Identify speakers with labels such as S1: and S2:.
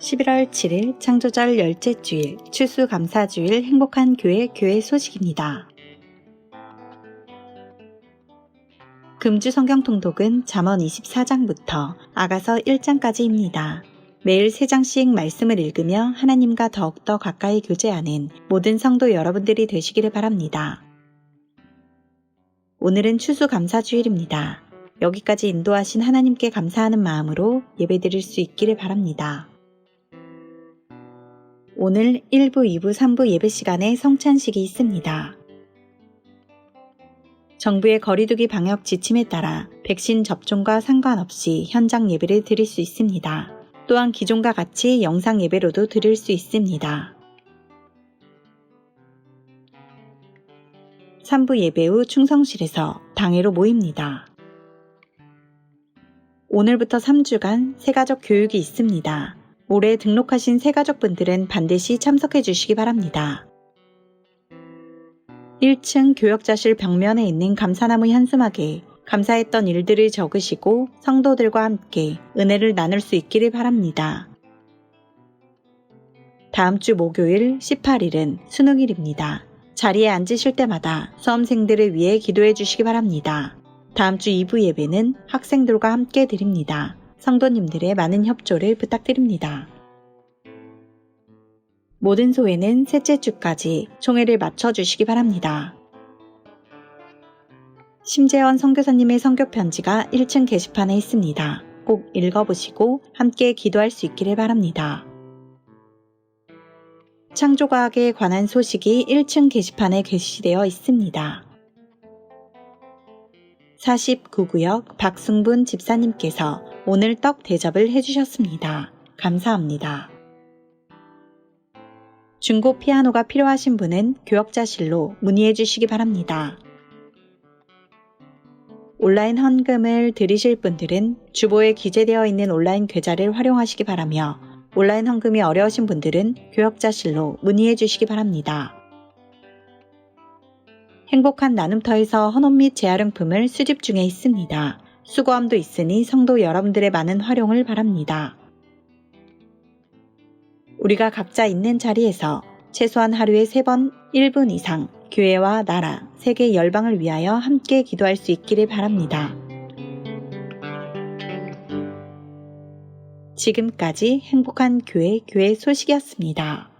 S1: 11월 7일 창조절 열째 주일 추수감사 주일 행복한 교회 교회 소식입니다. 금주 성경 통독은 잠언 24장부터 아가서 1장까지입니다. 매일 3장씩 말씀을 읽으며 하나님과 더욱더 가까이 교제하는 모든 성도 여러분들이 되시기를 바랍니다. 오늘은 추수감사 주일입니다. 여기까지 인도하신 하나님께 감사하는 마음으로 예배드릴 수 있기를 바랍니다. 오늘 1부, 2부, 3부 예배 시간에 성찬식이 있습니다. 정부의 거리두기 방역 지침에 따라 백신 접종과 상관없이 현장 예배를 드릴 수 있습니다. 또한 기존과 같이 영상 예배로도 드릴 수 있습니다. 3부 예배 후 충성실에서 당회로 모입니다. 오늘부터 3주간 새가족 교육이 있습니다. 올해 등록하신 새가족분들은 반드시 참석해 주시기 바랍니다. 1층 교역자실 벽면에 있는 감사나무 현수막에 감사했던 일들을 적으시고 성도들과 함께 은혜를 나눌 수 있기를 바랍니다. 다음 주 목요일 18일은 수능일입니다. 자리에 앉으실 때마다 수험생들을 위해 기도해 주시기 바랍니다. 다음 주 2부 예배는 학생들과 함께 드립니다. 성도님들의 많은 협조를 부탁드립니다. 모든 소회는 셋째 주까지 총회를 맞춰주시기 바랍니다. 심재원 선교사님의 선교 편지가 1층 게시판에 있습니다. 꼭 읽어보시고 함께 기도할 수 있기를 바랍니다. 창조과학에 관한 소식이 1층 게시판에 게시되어 있습니다. 49구역 박승분 집사님께서 오늘 떡 대접을 해주셨습니다. 감사합니다. 중고 피아노가 필요하신 분은 교역자실로 문의해 주시기 바랍니다. 온라인 헌금을 드리실 분들은 주보에 기재되어 있는 온라인 계좌를 활용하시기 바라며 온라인 헌금이 어려우신 분들은 교역자실로 문의해 주시기 바랍니다. 행복한 나눔터에서 헌옷 및 재활용품을 수집 중에 있습니다. 수거함도 있으니 성도 여러분들의 많은 활용을 바랍니다. 우리가 각자 있는 자리에서 최소한 하루에 3번 1분 이상 교회와 나라, 세계 열방을 위하여 함께 기도할 수 있기를 바랍니다. 지금까지 행복한 교회 교회 소식이었습니다.